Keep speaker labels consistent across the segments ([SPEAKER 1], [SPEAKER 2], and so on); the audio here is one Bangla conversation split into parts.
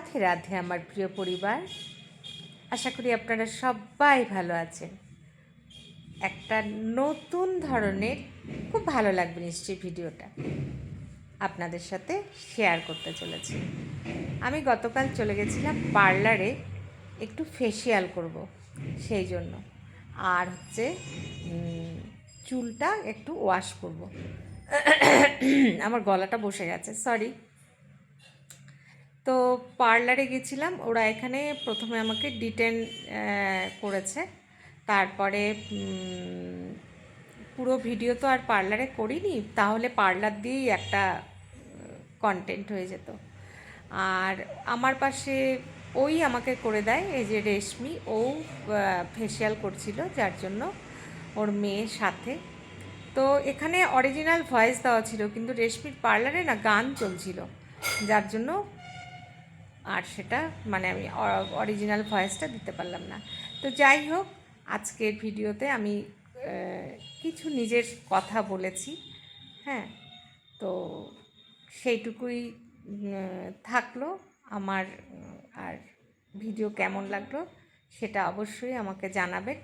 [SPEAKER 1] রাধে রাধে আমার প্রিয় পরিবার। আশা করি আপনারা সবাই ভালো আছেন। একটা নতুন ধরনের খুব ভালো লাগবে নিশ্চয়ই ভিডিওটা আপনাদের সাথে শেয়ার করতে চলেছি। আমি গতকাল চলে গেছিলাম পার্লারে একটু ফেসিয়াল করব সেই জন্য। আর হচ্ছে চুলটা একটু ওয়াশ করব। আমার গলাটা বসে গেছে সরি তো পার্লারে গেছিলাম, ওরা এখানে প্রথমে আমাকে ডিটেন করেছে। তারপরে পুরো ভিডিও তো আর পার্লারে করিনি, তাহলে পার্লার দিয়েই একটা কন্টেন্ট হয়ে যেত। আর আমার পাশে ওই আমাকে করে দেয়, এই যে রেশমি, ও ফেসিয়াল করছিল, যার জন্য ওর মেয়ের সাথে। তো এখানে অরিজিনাল ভয়েস দেওয়া ছিল, কিন্তু রেশমির পার্লারে না গান চলছিল, যার জন্য আর সেটা মানে আমি অরিজিনাল ভয়েসটা দিতে পারলাম না। তো যাই হোক, আজকের ভিডিওতে আমি কিছু নিজের কথা বলেছি হ্যাঁ? তো সেইটুকুই থাকল আমার, আর ভিডিও কেমন লাগল সেটা অবশ্যই আমাকে জানাবেন।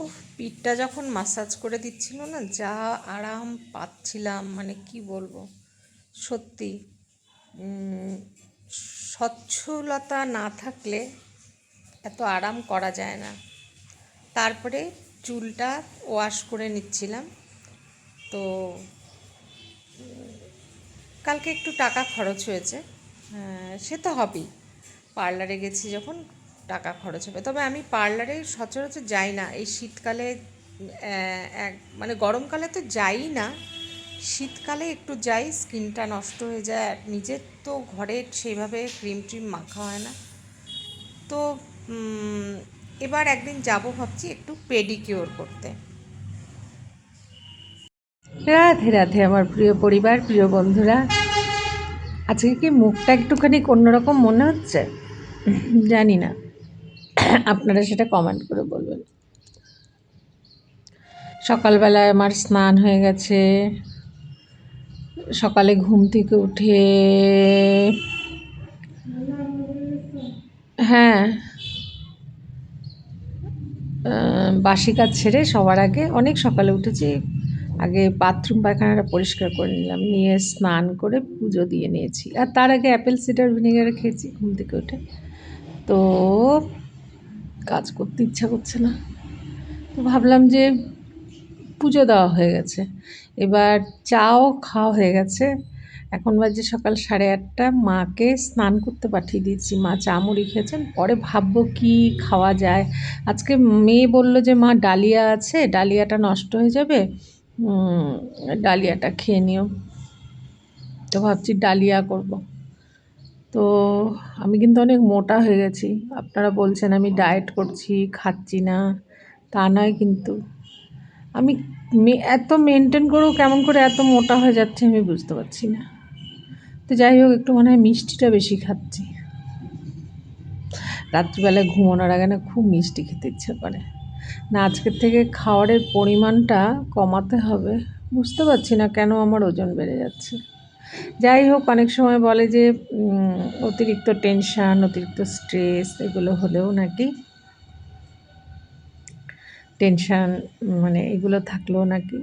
[SPEAKER 1] ও পিঠটা যখন মাসাজ করে দিচ্ছিল না, যা আরাম পাচ্ছিলাম মানে কি বলব? সত্যি স্বচ্ছলতা না থাকলে এত আরাম করা যায় না। তারপরে চুলটা ওয়াশ করে নিচ্ছিলাম। তো, কালকে একটু টাকা খরচ হয়েছে। সে তো হবেই। পার্লারে গেছি যখন টাকা খরচ হবে। তবে আমি পার্লারে সচরাচর যাই না। এই শীতকালে এক মানে গরমকালে তো যাই না। শীতকালে একটু যাই, স্কিনটা নষ্ট হয়ে যায় আর নিজের তো ঘরে সেইভাবে ক্রিম ট্রিম মাখা হয় না। তো এবার একদিন যাব ভাবছি একটু পেডিকিওর করতে। রাধে রাধে আমার প্রিয় পরিবার, প্রিয় বন্ধুরা। আজকে কি মুখটা একটুখানি অন্যরকম মনে হচ্ছে? জানি না। আপনারা সেটা কমেন্ট করে বলবেন। সকালবেলায় আমার স্নান হয়ে গেছে। সকালে ঘুম থেকে উঠে হ্যাঁ বাসি কাজ ছেড়ে সবার আগে অনেক সকালে উঠেছি। আগে বাথরুম, পায়খানাটা পরিষ্কার করে নিলাম, নিয়ে স্নান করে পুজো দিয়ে নিয়েছি। আর তার আগে অ্যাপেল সিডার ভিনেগার খেয়েছি ঘুম থেকে উঠে। তো কাজ করতে ইচ্ছা করছে না। তো ভাবলাম যে পুজো দেওয়া হয়ে গেছে। এবার চাও খাওয়া হয়ে গেছে। এখন বাজে সকাল সাড়ে আটটা। মাকে স্নান করতে পাঠিয়ে দিয়েছি। মা চা মুড়ি খেয়েছেন। পরে ভাববো কি খাওয়া যায়। আজকে মেয়ে বলল যে, মা, ডালিয়া আছে। ডালিয়াটা নষ্ট হয়ে যাবে। ডালিয়াটা খেয়ে নিও। তো ভাবছি ডালিয়া করব। তো আমি কিন্তু অনেক মোটা হয়ে গেছি। আপনারা বলছেন আমি ডায়েট করছি, খাচ্ছি না। তা নয় কিন্তু। আমি এত মেনটেন করেও কেমন করে এত মোটা হয়ে যাচ্ছে আমি বুঝতে পারছি না। তো যাই হোক, একটু মনে হয় মিষ্টিটা বেশি খাচ্ছি। রাত্রিবেলায় ঘুমানোর আগে না খুব মিষ্টি খেতে ইচ্ছে করে। না, আজকের থেকে খাওয়ারের পরিমাণটা কমাতে হবে। বুঝতে পারছি না কেন আমার ওজন বেড়ে যাচ্ছে। যাই হোক, অনেক সময় বলে যে অতিরিক্ত টেনশান অতিরিক্ত স্ট্রেস এগুলো হলেও নাকি টেনশান মানে এগুলো থাকলেও নাকি?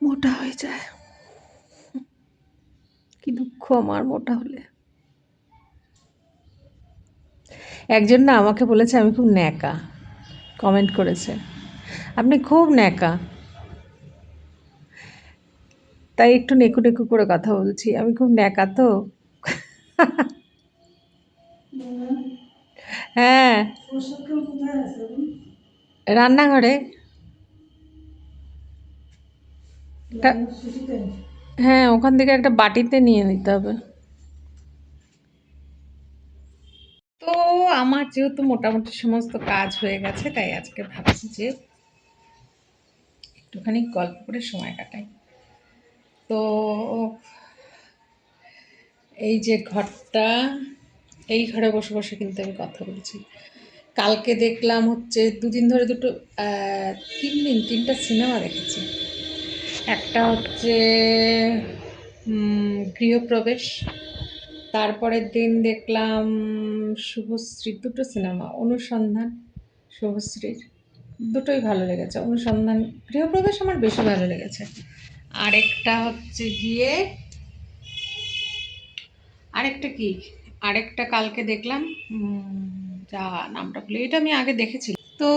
[SPEAKER 1] মোটা হয়ে যায়। কি দুঃখ আমার মোটা হলে। একজন না আমাকে বলেছে আমি খুব ন্যাকা। কমেন্ট করেছে আপনি খুব ন্যাকা। তাই একটু নেকু নেকু করে কথা বলছি আমি খুব ন্যাকা তো? হ্যাঁ। রান্নাঘরে? হ্যাঁ ওখান থেকে একটা বাটিতে নিয়ে নিতে হবে। তো আমার যেহেতু মোটামুটি সমস্ত কাজ হয়ে গেছে, তাই আজকে ভাবছি যে একটুখানি গল্প করে সময় কাটাই। তো এই যে ঘরটা এই ঘরে বসে বসে কিন্তু আমি কথা বলছি। কালকে দেখলাম হচ্ছে দুদিন ধরে দুটো তিন দিন, তিনটা সিনেমা দেখেছি। একটা হচ্ছে গৃহপ্রবেশ। তারপরের দিন দেখলাম শুভশ্রী, দুটো সিনেমা, অনুসন্ধান, শুভশ্রীর। দুটোই ভালো লেগেছে। অনুসন্ধান, গৃহপ্রবেশ আমার বেশি ভালো লেগেছে। আরেকটা হচ্ছে গিয়ে, আরেকটা কি? আরেকটা কালকে দেখলাম যা নামটা ভুলে, এটা আমি আগে দেখেছি। তো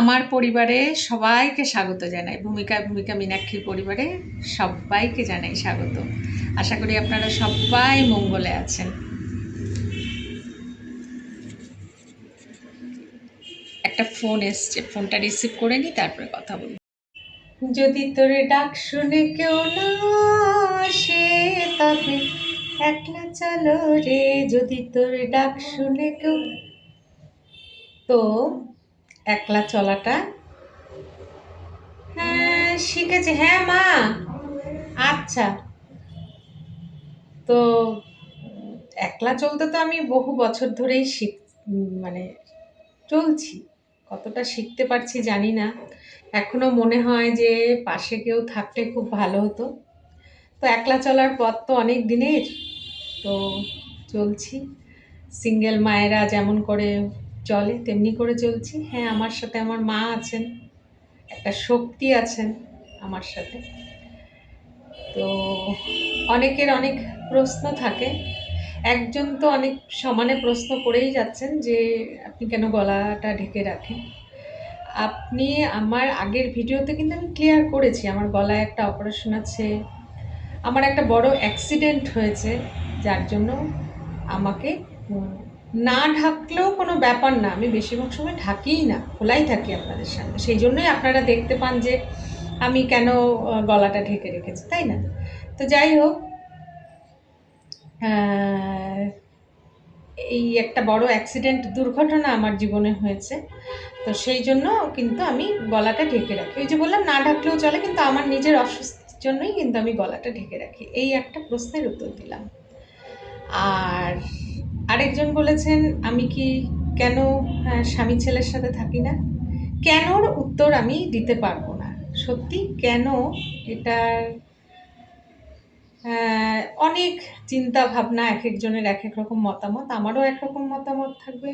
[SPEAKER 1] আমার পরিবারে সবাইকে স্বাগত জানাই, ভূমিকা ভূমিকা মীনাক্ষীর পরিবারে সবাইকে জানাই স্বাগত। আশা করি আপনারা সবাই মঙ্গলে আছেন। একটা ফোন এসছে, ফোনটা রিসিভ করে নি তারপরে কথা বলি যদি তোর ডাক শুনে কেউ না আসে তবে একলা চলো রে, যদি তোর ডাক শুনে কেউ। তো, একলা চলাটা? হ্যাঁ শিখেছি। হ্যাঁ মা। আচ্ছা। তো, একলা চলতে তো আমি বহু বছর ধরেই শিখ মানে চলছি। কতটা শিখতে পারছি জানি না। এখনও মনে হয় যে পাশে কেউ থাকলে খুব ভালো হতো। তো একলা চলার পথ তো অনেক দিনের। তো চলছি। সিঙ্গেল মায়েরা যেমন করে চলে, তেমনি করে চলছি। হ্যাঁ আমার সাথে আমার মা আছেন। একটা শক্তি আছেন আমার সাথে। তো অনেকের অনেক প্রশ্ন থাকে। একজন তো অনেক সমানে প্রশ্ন করেই যাচ্ছেন যে, আপনি কেন গলাটা ঢেকে রাখেন? আপনি আমার আগের ভিডিওতে কিন্তু আমি ক্লিয়ার করেছি। আমার গলায় একটা অপারেশন আছে। আমার একটা বড় অ্যাক্সিডেন্ট হয়েছে, যার জন্য আমাকে না ঢাকলেও কোনো ব্যাপার না। আমি বেশিরভাগ সময় ঢাকিই না, খোলাই থাকি আপনাদের সামনে। সেই জন্যই আপনারা দেখতে পান যে আমি কেন গলাটা ঢেকে রেখেছি, তাই না? তো যাই হোক এই একটা বড় অ্যাক্সিডেন্ট দুর্ঘটনা আমার জীবনে হয়েছে। তো সেই জন্য কিন্তু আমি গলাটা ঢেকে রাখি। ওই যে বললাম, না ঢাকলেও চলে, কিন্তু আমার নিজের অস্বস্তির জন্যই কিন্তু আমি গলাটা ঢেকে রাখি। এই একটা প্রশ্নের উত্তর দিলাম। আর আরেকজন বলেছেন আমি কি কেন আহ, স্বামী ছেলের সাথে থাকি না? কেনর উত্তর আমি দিতে পারব না। সত্যি কেন এটার অনেক চিন্তা ভাবনা এক একজনের এক এক রকম মতামত। আমারও একরকম মতামত থাকবে।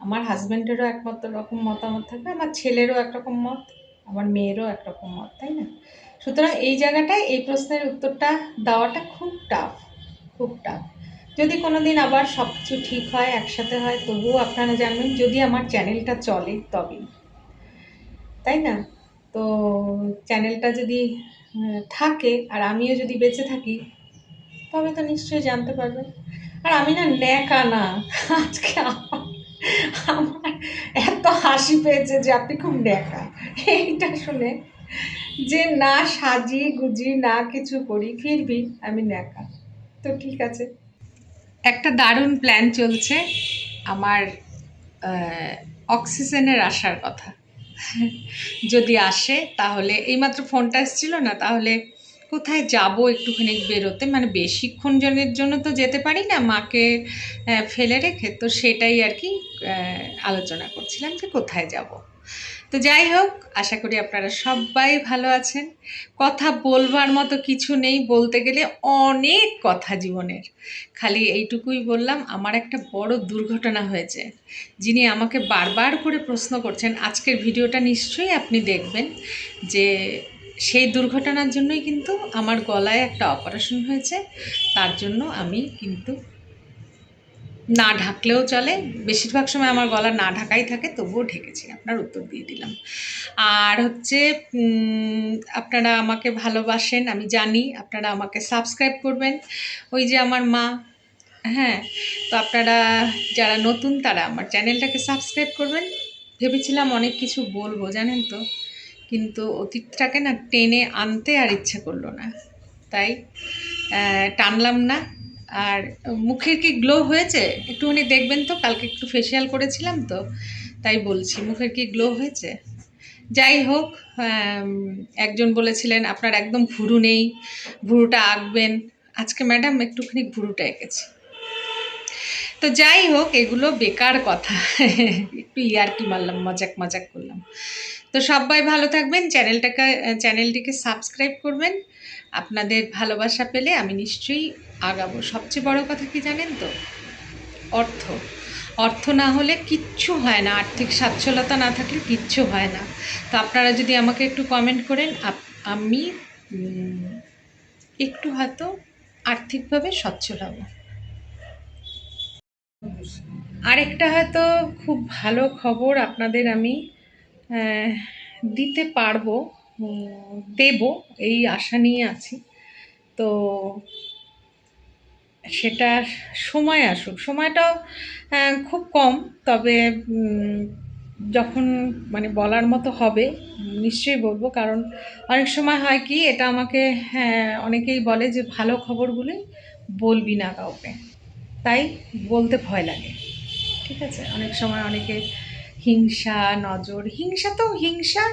[SPEAKER 1] আমার হাজব্যান্ডেরও একমাত্র রকম মতামত থাকবে। আমার ছেলেরও একরকম মত। আমার মেয়েরও একরকম মত তাই না? সুতরাং এই জায়গাটায় এই প্রশ্নের উত্তরটা দেওয়াটা খুব টাফ খুব টাফ যদি কোনো দিন আবার সব কিছু ঠিক হয়, একসাথে হয়, তবুও আপনারা জানবেন যদি আমার চ্যানেলটা চলে তবেই, তাই না? তো চ্যানেলটা যদি থাকে আর আমিও যদি বেঁচে থাকি, তবে তো নিশ্চয়ই জানতে পারবেন। আর আমি না ন্যাকা না, আজকে আমার আমার এত হাসি পেয়েছে যে আপনি খুব ন্যাকা। এইটা শুনে যে না সাজি গুজি, না কিছু করি, ফিরবি, আমি ন্যাকা। তো ঠিক আছে। একটা দারুণ প্ল্যান চলছে আমার অক্সিজেনের আসার কথা। যদি আসে, তাহলে এইমাত্র ফোনটা এসেছিল না, তাহলে কোথায় যাব একটুখানি বেরোতে? মানে বেশিক্ষণ জনের জন্য তো যেতে পারি না, মাকে ফেলে রেখে। তো সেটাই আর কি আলোচনা করছিলাম যে কোথায় যাব। তো যাই হোক, আশা করি আপনারা সবাই ভালো আছেন। কথা বলবার মতো কিছু নেই, বলতে গেলে অনেক কথা জীবনের। খালি এইটুকুই বললাম, আমার একটা বড় দুর্ঘটনা হয়েছে, যিনি আমাকে বারবার করে প্রশ্ন করছেন। আজকের ভিডিওটা নিশ্চয়ই আপনি দেখবেন যে সেই দুর্ঘটনার জন্যই কিন্তু আমার গলায় একটা অপারেশন হয়েছে। তার জন্য আমি কিন্তু না ঢাকলেও চলে। বেশিরভাগ সময় আমার গলা না ঢাকাই থাকে, তবুও ঢেকেছি। আপনার উত্তর দিয়ে দিলাম। আর হচ্ছে আপনারা আমাকে ভালোবাসেন, আমি জানি আপনারা আমাকে সাবস্ক্রাইব করবেন। ওই যে আমার মা হ্যাঁ তো আপনারা যারা নতুন, তারা আমার চ্যানেলটাকে সাবস্ক্রাইব করবেন। ভেবেছিলাম অনেক কিছু বলব, জানেন তো? কিন্তু অতীতটাকে না টেনে আনতে আর ইচ্ছে করল না। তাই টানলাম না। আর মুখের কি গ্লো হয়েছে? একটুখানি দেখবেন তো, কালকে একটু ফেসিয়াল করেছিলাম তো, তাই বলছি, মুখের কি গ্লো হয়েছে? যাই হোক একজন বলেছিলেন, আপনার একদম ভুরু নেই, ভুরুটা আঁকবেন। আজকে ম্যাডাম একটুখানি ভুরুটা এঁকেছি। তো যাই হোক, এগুলো বেকার কথা। একটু ইয়ারকি মারলাম মজাক মজাক করলাম। তো সবাই ভালো থাকবেন। চ্যানেলটাকে, চ্যানেলটিকে সাবস্ক্রাইব করবেন। আপনাদের ভালোবাসা পেলে আমি নিশ্চয়ই আগাবো। সবচেয়ে বড় কথা কি জানেন তো? অর্থ। অর্থ না হলে কিচ্ছু হয় না। আর্থিক সচ্ছলতা না থাকলে কিচ্ছু হয় না। তো আপনারা যদি আমাকে একটু কমেন্ট করেন আমি একটু হয়তো আর্থিকভাবে সচ্ছল হব। আরেকটা হয়তো খুব ভালো খবর আপনাদের আমি দিতে পারব দেব, এই আশা নিয়ে আছি। তো সেটা সময় আসুক। সময়টাও খুব কম, তবে যখন মানে বলার মতো হবে, নিশ্চয়ই বলব। কারণ অনেক সময় হয় কি, এটা আমাকে হ্যাঁ অনেকেই বলে যে, ভালো খবরগুলি বলবি না কাউকে। তাই বলতে ভয় লাগে। ঠিক আছে? অনেক সময় অনেকে হিংসা, নজর, হিংসা তো হিংসা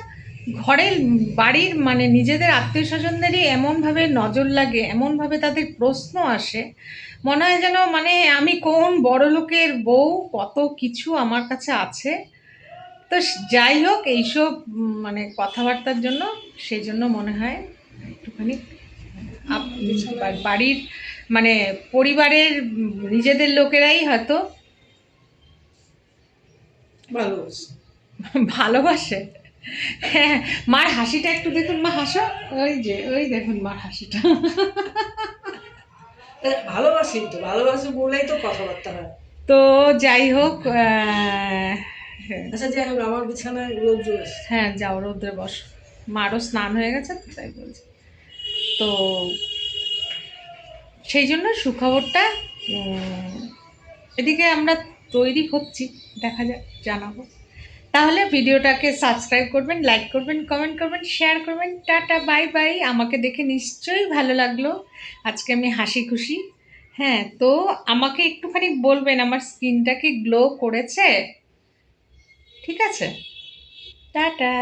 [SPEAKER 1] ঘরের বাড়ির মানে নিজেদের আত্মীয় স্বজনদেরই এমনভাবে নজর লাগে, এমনভাবে তাদের প্রশ্ন আসে। মনে হয় যেন মানে আমি কোন বড় লোকের বউ, কত কিছু আমার কাছে আছে। তো যাই হোক, এইসব মানে কথাবার্তার জন্য সেই জন্য মনে হয় একটুখানি বাড়ির মানে পরিবারের নিজেদের লোকেরাই হয়তো
[SPEAKER 2] ভালোবাসি।
[SPEAKER 1] ভালোবাসে? হ্যাঁ মার হাসিটা একটু দেখুন মা হাসো। ওই যে ওই দেখুন মার হাসিটা।
[SPEAKER 2] ভালোবাসি তো ভালোবাসি বলেই তো কথাবার্তা হয়।
[SPEAKER 1] তো যাই হোক
[SPEAKER 2] আচ্ছা যাই হোক আমার বিছানায় আছে।
[SPEAKER 1] হ্যাঁ যাও রৌদ্রে বস। মারও স্নান হয়ে গেছে তো তাই বলছি। তো সেই জন্য সুখবরটা এদিকে আমরা তৈরি হচ্ছি দেখা যাক, জানাব। তাহলে ভিডিওটাকে সাবস্ক্রাইব করবেন লাইক করবেন কমেন্ট করবেন শেয়ার করবেন। টাটা বাই বাই আমাকে দেখে নিশ্চয়ই ভালো লাগল। আজকে আমি হাসি খুশি। হ্যাঁ তো আমাকে একটুখানি বলবেন, আমার স্কিনটা কি গ্লো করেছে? ঠিক আছে? টাটা।